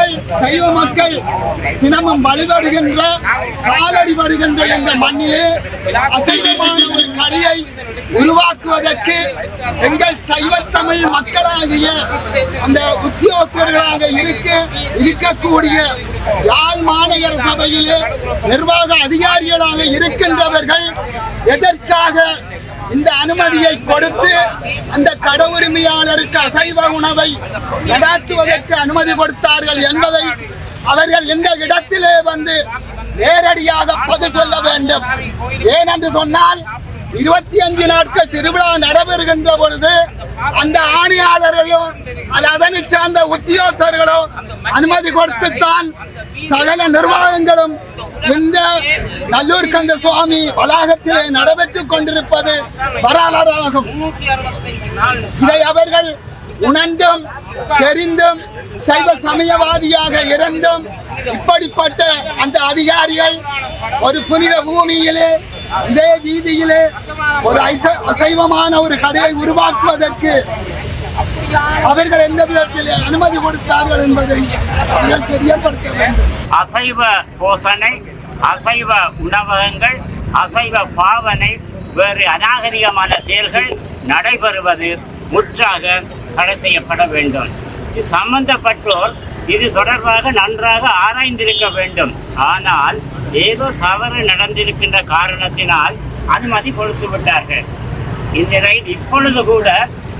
மக்கள் சைவ மக்கள் தினமும் வழிபடுகின்ற காலடி வருகின்ற இந்த மண்ணிலே அசைவமான ஒரு கலையை உருவாக்குவதற்கு எங்கள் சைவத்தமிழ் மக்களாகிய அந்த உத்தியோகத்தர்களாக இருக்க இருக்கக்கூடிய யாழ் மாநகர சபையிலே நிர்வாக அதிகாரிகளாக இருக்கின்றவர்கள் எதற்காக இந்த அனுமதியை கொடுத்து அந்த கட உரிமையாளருக்கு அசைவ உணவை நடாத்துவதற்கு அனுமதி கொடுத்தார்கள் என்பதை அவர்கள் இந்த இடத்திலே வந்து நேரடியாக பதில் சொல்ல வேண்டும். ஏனென்று சொன்னால் இருபத்தி அஞ்சு நாட்கள் திருவிழா நடைபெறுகின்ற பொழுது அந்த ஆணையாளர்களோ அல்லது அதனை சார்ந்த உத்தியோகத்தர்களும் அனுமதி கொடுத்துத்தான் சகல நிர்வாகங்களும் இந்த நல்லூர்கந்த சுவாமி வளாகத்திலே நடைபெற்றுக் கொண்டிருப்பது வரலாறாகும். இதை அவர்கள் உணர்ந்தும் தெரிந்தும் சைவ சமயவாதியாக இருந்தும் இப்படிப்பட்ட அந்த அதிகாரிகள் ஒரு புனித பூமியிலே இதே வீதியிலே ஒரு ஐச- அசைவமான ஒரு கடையை உருவாக்குவதற்கு அவர்கள் எந்த விதத்தில் அனுமதி கொடுத்தார்கள் என்பதை அவர்கள் தெரியப்படுத்த வேண்டும். அசைவ போசனை அசைவ உணவகங்கள் அசைவ பாவனை வேறு அநாகரிகமான செயல்கள் நடைபெறுவது முற்றாக தடை செய்யப்பட வேண்டும். இது சம்பந்தப்பட்டோர் இது தொடர்பாக நன்றாக ஆராய்ந்திருக்க வேண்டும். ஆனால் ஏதோ தவறு நடந்திருக்கின்ற காரணத்தினால் அனுமதி கொடுத்து விட்டார்கள். இந்த ரயில் இப்பொழுது கூட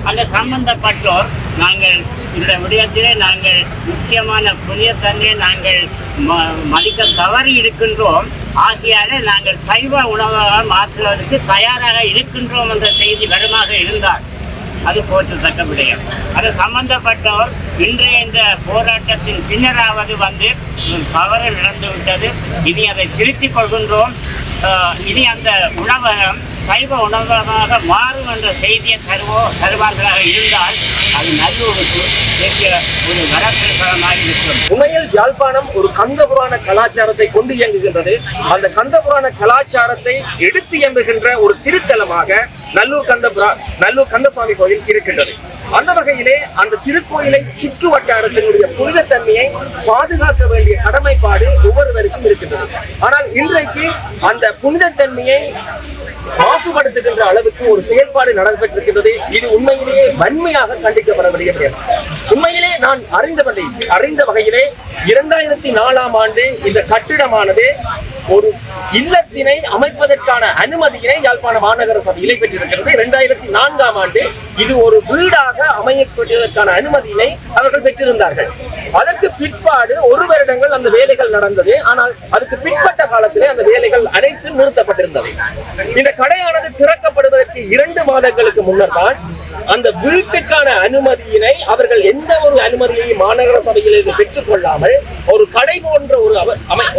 அந்த சம்பந்தப்பட்டோர் நாங்கள் இந்த விடயத்திலே நாங்கள் முக்கியமான புண்ணியத்தன்மையை நாங்கள் ம- மதிக்க தவறி இருக்கின்றோம். ஆகையாலே நாங்கள் சைவ உணவாக மாற்றுவதற்கு தயாராக இருக்கின்றோம் என்ற செய்தி வருமாக இருந்தால் அது போற்றத்தக்க விடயம். அது சம்பந்தப்பட்டவர் இன்றைய இந்த போராட்டத்தின் பின்னராவது வந்து தவறு நடந்துவிட்டது. இனி அதை திருத்திக் கொள்கின்றோம். இனி அந்த உணவகம் சைவ உணவகமாக மாறும் என்ற செய்தியை தருவோ தருவார்களாக இருந்தால் அது நல்லூருக்கு ஒரு வரப்பிரசாதமாக இருக்கும். உண்மையில் யாழ்ப்பாணம் ஒரு கந்த புராண கலாச்சாரத்தை கொண்டு இயங்குகின்றது. அந்த கந்த புராண கலாச்சாரத்தை எடுத்து இயங்குகின்ற ஒரு திருத்தலமாக நல்லூர் கந்தபுரா நல்லூர் கந்தசுவாமி கோயில் இருக்கின்றது. அந்த வகையிலே அந்த திருக்கோயிலை சுற்று வட்டாரத்தினுடைய புனிதத்தன்மையை பாதுகாக்க வேண்டிய கடமைப்பாடு ஒவ்வொருவருக்கும் இருக்கின்றது. ஆனால் இன்றைக்கு அந்த புனிதத்தன்மையை மாசுபடுத்துகின்ற அளவுக்கு ஒரு செயல்பாடு நடைபெற்றிருக்கின்றது. இது உண்மையிலேயே வன்மையாக கண்டிக்கப்பட வேண்டிய உண்மையிலே நான் அறிந்த அறிந்த வகையிலே இரண்டாயிரத்தி நாலாம் ஆண்டு இந்த கட்டிடமானது ஒரு இல்லத்தினை அமைப்பதற்கான அனுமதியினை யாழ்ப்பாண மாநகர சபையிலே பெற்றிருக்கிறது. இரண்டாயிரத்தி நான்காம் ஆண்டு இது ஒரு வீடாக அமையப்படுவதற்கான அனுமதியினை அவர்கள் பெற்றிருந்தார்கள். அதற்கு பிற்பாடு ஒரு வருடங்கள் அந்த வேலைகள் நடந்தது. ஆனால் அதுக்கு பிற்பட்ட காலத்திலே அந்த வேலைகள் அனைத்தும் நிறுத்தப்பட்டிருந்தது. இந்த கடையானது திறக்கப்படுவதற்கு இரண்டு மாதங்களுக்கு முன்னர் தான் அந்த வீட்டுக்கான அனுமதியினை அவர்கள் எந்த ஒரு அனுமதியையும் மாநகர சபையிலிருந்து பெற்றுக் கொள்ளாமல் ஒரு கடை போன்ற ஒரு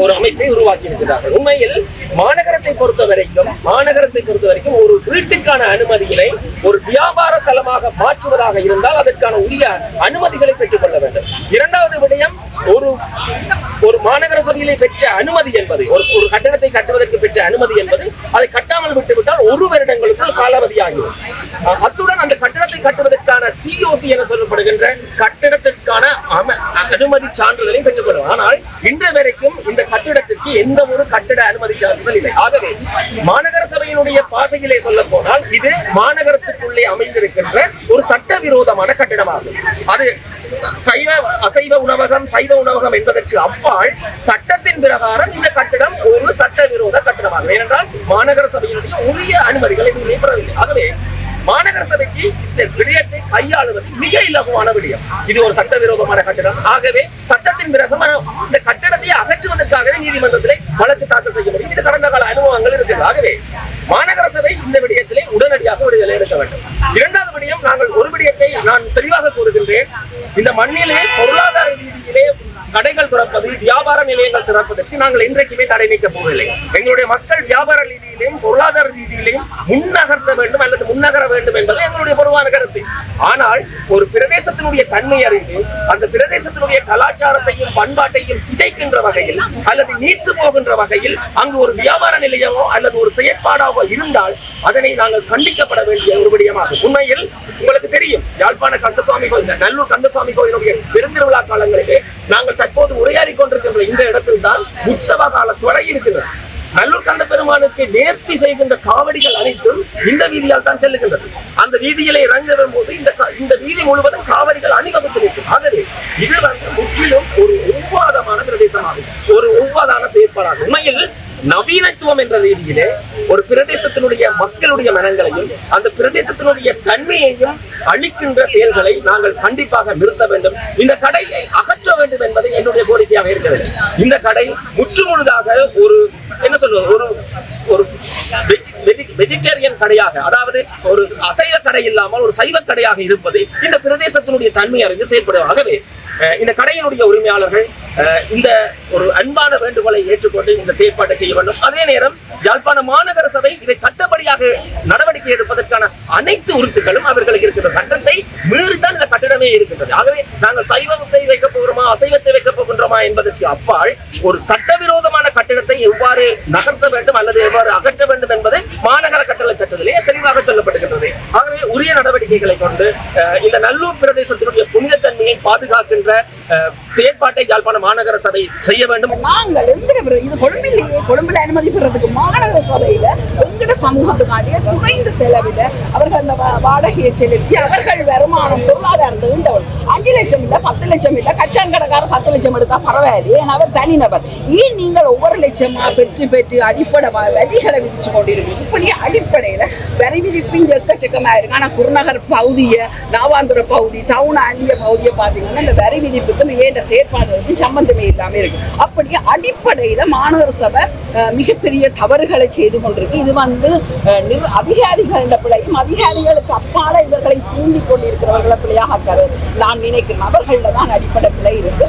ஒரு அமைப்பை உருவாக்கி இருக்கிறார்கள் உண்மையில் மாநகரத்தை பொறுத்த வரைக்கும் மாநகரத்தை பொறுத்த வரைக்கும் ஒரு வீட்டுக்கான அனுமதியினை ஒரு வியாபார தலமாக மாற்றுவதாக இருந்தால் அதற்கான உரிய அனுமதிகளை பெற்றுக் கொள்ள வேண்டும். இரண்டாவது விடயம் ஒரு ஒரு மாநகர சபையிலே பெற்ற அனுமதி என்பது ஒரு ஒரு கட்டணத்தை கட்டுவதற்கு பெற்ற அனுமதி என்பது அதை கட்டாமல் விட்டுவிட்டு ஒரு வருடங்களுக்குள் காலாவதியாகிவிடும் அத்துடன் அந்த கட்டடத்தை கட்டுவதற்கான சிஓசி என சொல்லப்படுகின்ற கட்டடத்திற்கான அம- அனுமதி சான்றிதழையும் பெற்றுக்கொள்ளும். ஆனால் இன்று வரைக்கும் இந்த கட்டிடத்திற்கு எந்த ஒரு கட்டிட அனுமதி சான்றிதழ் இல்லை. ஆகவே மாநகர சபையினுடைய பாசையிலே சொல்ல போனால் இது மாநகரத்துக்குள்ளே அமைந்திருக்கின்ற ஒரு சட்டவிரோதமான கட்டிடமாகும். அது சைவ அசைவ உணவகம் சைவ உணவகம் என்பதற்கு அப்பால் சட்டத்தின் பிரகாரம் இந்த கட்டிடம் ஒரு சட்டவிரோத கட்டிடமாகும். ஏனென்றால் மாநகர சபையினுடைய உரிய அனுமதிகளை இதுவே பெறவில்லை ஆகவே மாநகர சபைக்கு இந்த விடயத்தை கையாளுவது மிக இலகுவான விடயம். இது ஒரு சட்டவிரோதமான கட்டிடம். ஆகவே சட்டத்தின் பிரகாரம் இந்த கட்டடத்தை அகற்றுவதற்காகவே நீதிமன்றத்திலே வழக்கு தாக்கல் செய்ய முடியும் இது கடந்த கால அனுபவங்கள் இருக்கிறது ஆகவே மாநகர சபை இந்த விடயத்திலே உடனடியாக விடுதலை எடுக்க வேண்டும். இரண்டாவது விடயம் நாங்கள் ஒரு விடயத்தை நான் தெளிவாக கூறுகின்றேன். இந்த மண்ணிலே பொருளாதார ரீதியிலே கடைகள் திறப்பது வியாபார நிலையங்கள் திறப்பதற்கு நாங்கள் இன்றைக்குமே தடை நீக்க போவதில்லை. எங்களுடைய மக்கள் வியாபார ரீதியிலையும் பொருளாதார ரீதியிலையும் முன்னகர்த்த வேண்டும் அல்லது முன்னகர வேண்டும் என்பது எங்களுடைய பொதுவான கருத்து. ஆனால் ஒரு பிரதேசத்தினுடைய தன்மை அறிந்து அந்த பிரதேசத்தினுடைய கலாச்சாரத்தையும் பண்பாட்டையும் சிதைக்கின்ற வகையில் அல்லது நீத்து போகின்ற வகையில் அங்கு ஒரு வியாபார நிலையமோ அல்லது ஒரு செயற்பாடாகவோ இருந்தால் அதனை நாங்கள் கண்டிக்கப்பட வேண்டிய ஒரு விடயமாகும். உண்மையில் உங்களுக்கு தெரியும் யாழ்ப்பாண கந்தசுவாமி கோயில் நல்லூர் கந்தசுவாமி கோயிலுடைய பெருந்திருவிழா காலங்களிலே நாங்கள் தற்போது வீதியில் தான் உற்சவ கால தொடங்கி இருக்கிறது. நல்லூர் கந்த பெருமானுக்கு நேர்த்தி செய்கின்ற காவடிகள் அனைத்தும் இந்த வீதியால் தான் செல்லுகின்றது. அந்த வீதியிலே இறங்க வரும்போது இந்த இந்த வீதி முழுவதும் காவடிகள் அணிவகுத்து நிற்கும். ஆகவே இது வந்து முற்றிலும் ஒரு ஒவ்வாதமான பிரதேசமாகும். ஒரு ஒவ்வாதான செயற்பாடாகும். உண்மையில் நவீனத்துவம் என்ற ரீதியிலே ஒரு பிரதேசத்தினுடைய மக்களுடைய மனங்களையும் அந்த பிரதேசத்தினுடைய தன்மையையும் அழிக்கின்ற செயல்களை நாங்கள் கண்டிப்பாக நிறுத்த வேண்டும். இந்த கடையை அகற்ற வேண்டும் என்பது என்னுடைய கோரிக்கையாக இருக்கிறது இந்த கடை முற்றுமுழுதாக ஒரு என்ன சொல்வது ஒரு ஒரு வெஜிடேரியன் கடையாக அதாவது ஒரு அசைவ கடை இல்லாமல் ஒரு சைவ கடையாக இருப்பது இந்த பிரதேசத்தினுடைய தன்மை அறிந்து செயல்படுவதாகவே ஆகவே இந்த கடையினுடைய உரிமையாளர்கள் இந்த ஒரு அன்பான வேண்டுகோளை ஏற்றுக்கொண்டு இந்த செயற்பாட்டை செய்ய வேண்டும். அதே நேரம் யாழ்ப்பாண மாநகர சபை இதை சட்டப்படியாக நடவடிக்கை எடுப்பதற்கான அனைத்து உறுப்புகளும் அவர்களுக்கு இருக்கின்ற சட்டத்தை மீறித்தான் இந்த கட்டிடமே இருக்கின்றது. ஆகவே நாங்கள் சைவத்தை வைக்கப் போகிறோமா அசைவத்தை வைக்க போகின்றோமா என்பதற்கு அப்பால் ஒரு சட்டவிரோதமான கட்டிடத்தை எவ்வாறு நகர்த்த வேண்டும் அல்லது எவ்வாறு அகற்ற வேண்டும் என்பது மாநகர கட்டளை சட்டத்திலே தெளிவாக சொல்லப்படுகின்றது ஆகவே உரிய நடவடிக்கைகளை கொண்டு இந்த நல்லூர் பிரதேசத்தினுடைய புனிதத்தன்மையை பாதுகாக்கின்ற அஹ், செயற்பாட்டை யாழ்ப்பாண மாநகர சபை செய்ய வேண்டும். நாங்கள் எந்திர இது கொழும்பிலேயே கொழும்பில் அனுமதி பெறதுக்கு மாநகர சபையில எங்கட சமூகத்துக்காண்டிய குறைந்த செலவில அவர்கள் அந்த வாடகையை செலுத்தி அவர்கள் வருமானம் பொருளாதாரத்தை ஈண்டவர் அஞ்சு லட்சம் இல்ல பத்து லட்சம் இல்ல கச்சான் கடைக்காரர் பத்து லட்சம் எடுத்தா பரவாயில்லை ஏன்னா அவர் தனிநபர். ஏன் நீங்கள் ஒவ்வொரு லட்சமா பெற்று பெற்று அடிப்படை வரிகளை விதிச்சு கொண்டிருக்கீங்க இப்படி அடிப்படையில வரி விதிப்பு இங்க எக்கச்சக்கமா இருக்கு. ஆனா குருநகர் பகுதியை நாவாந்துர பகுதி டவுன் அண்டிய பகுதியை பாத்தீங்கன்னா இந்த வரி விதிப்புக்கும் ஏற்ற செயற்பாடுகளுக்கும் சம்பந்தமே இல்லாம இருக்கு. அப்படி அடிப்படையில மாணவர் சபை மிகப்பெரிய தவறுகளை செய்து கொண்டிருக்கு. இது வந்து வந்து நிர்- அதிகாரிகள் இந்த பிள்ளையும் அதிகாரிகளுக்கு அப்பால இவர்களை தூண்டி கொண்டிருக்கிறவர்களை பிள்ளையாக நான் நினைக்கிறேன். அவர்கள்ல தான் அடிப்படை பிழை இருக்கு.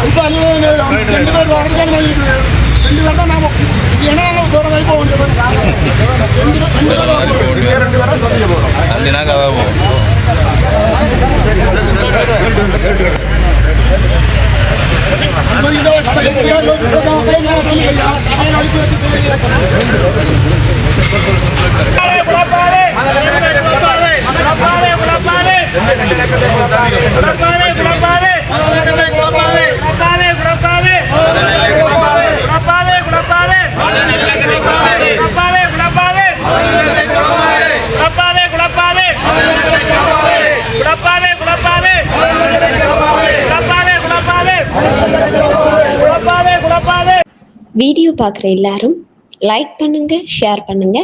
ரெண்டு பேர் வரதுக்கான ரெண்டு பேர் தான் நாம இது என்ன நாங்க தூரம் போக வேண்டியது வீடியோ பார்க்குற எல்லாரும் லைக் பண்ணுங்க ஷேர் பண்ணுங்க.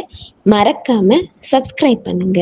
மறக்காம சப்ஸ்கிரைப் பண்ணுங்க.